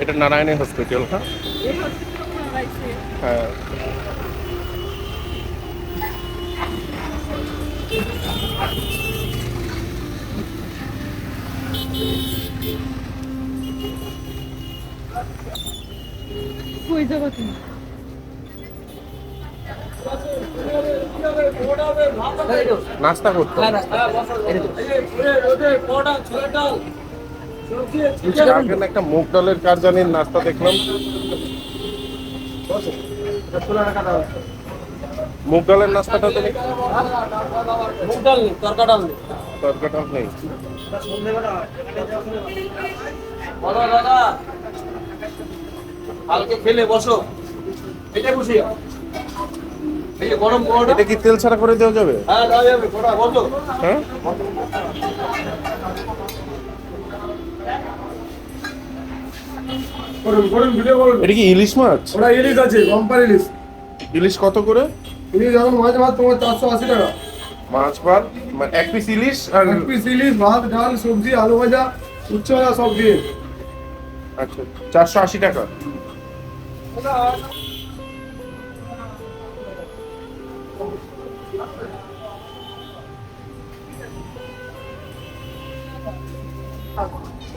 এটা নারায়ণী হসপিটাল হ্যাঁ এই হসপিটাল হ্যাঁ কই যাব তুমি নাস্তা করতো একটা মুগ ডালের কার জানি নাস্তা দেখলাম। মুগ ডালের নাস্তাটা তো দেখি মুগ ডাল নেই তরকা ডাল নেই। তরকাটা নেই। বলো দাদা কালকে খেলে বসো। এটা খুশি এই যে গরম পরোটা। এটা কি তেল ছাড়া করে দেওয়া যাবে? হ্যাঁ দেওয়া যাবে পরোটা বসো। হ্যাঁ? করুন করুন ভিডিও করুন এটা কি ইলিশ মাছ? ওটা ইলিশ আছে কোম্পানি ইলিশ। ইলিশ কত করে? ইলিশ এখন মাছ ভাত তোমার চারশো আশি টাকা। মাছ ভাত মানে এক পিস ইলিশ আর এক পিস ইলিশ ভাত ডাল সবজি আলু ভাজা উচ্চ ভাজা সব দিয়ে। আচ্ছা চারশো আশি টাকা।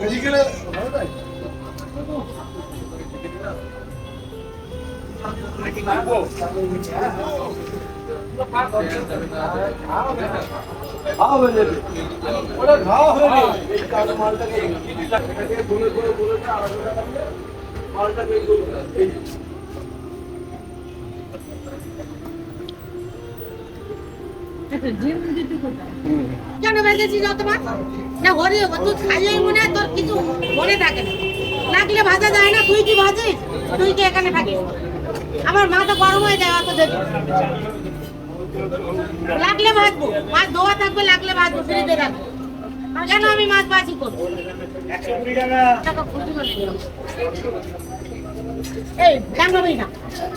এদিকে কেন বেঁধেছিস অতবার? না ঘরে তুই খাইলেই মনে হয় তোর কিছু মনে থাকে না। লাগলে ভাজা যায় না তুই কি ভাজিস? তুই কি এখানে থাকিস? আমার মাথা গরম হয়ে যায় অত দেখে লাগলে ভাজবো। মাছ ধোয়া থাকবে লাগলে ভাজবো ফ্রিজে রাখব। কেন আমি মাছ বাছি করব? টাকা। খুশি করে এই না।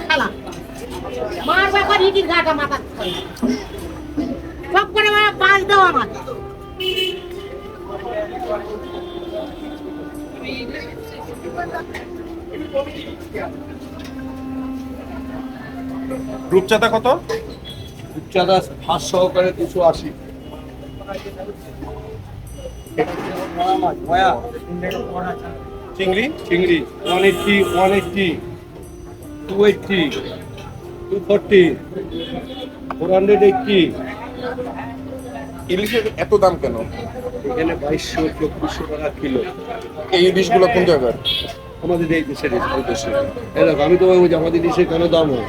খালা মার ব্যাপার ইটির ঘাটা মাথা সব করে পাঁচ দাও আমার রূপচাঁদা কত? রূপচাঁদা ভাত সহকারে দুশো আশি। চিংড়ি? চিংড়ি। One eighty one eighty two eighty two forty four hundred eighty. ইলিশের এত দাম কেন? এখানে বাইশশো চব্বিশশো টাকা কিলো। এই ইলিশগুলো কোন জায়গার? আমাদের এই দেশের দেশে দেখো আমি তোমায় বলছি আমাদের দেশে কেন দাম হয়?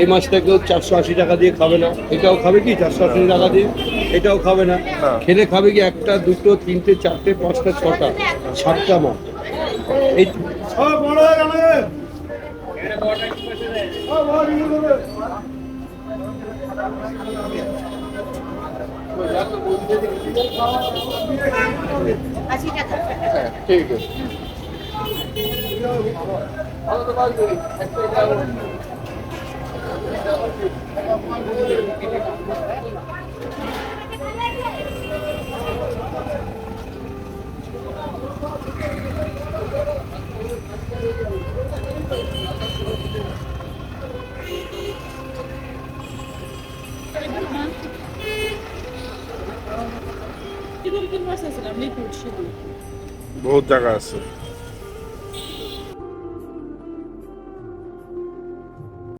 এই মাছটা কেউ চারশো আশি টাকা দিয়ে খাবে না। এটাও খাবে কি? চারশো আশি টাকা দিয়ে? এটাও খাবে না। হ্যাঁ। খেলে খাবে কি একটা দুটো তিনটে চারটে পাঁচটা ছটা সাতটা মাছ এই বড় হয়ে ঠিক আছে। লিকুইড শুধু বহুত জায়গা আছে।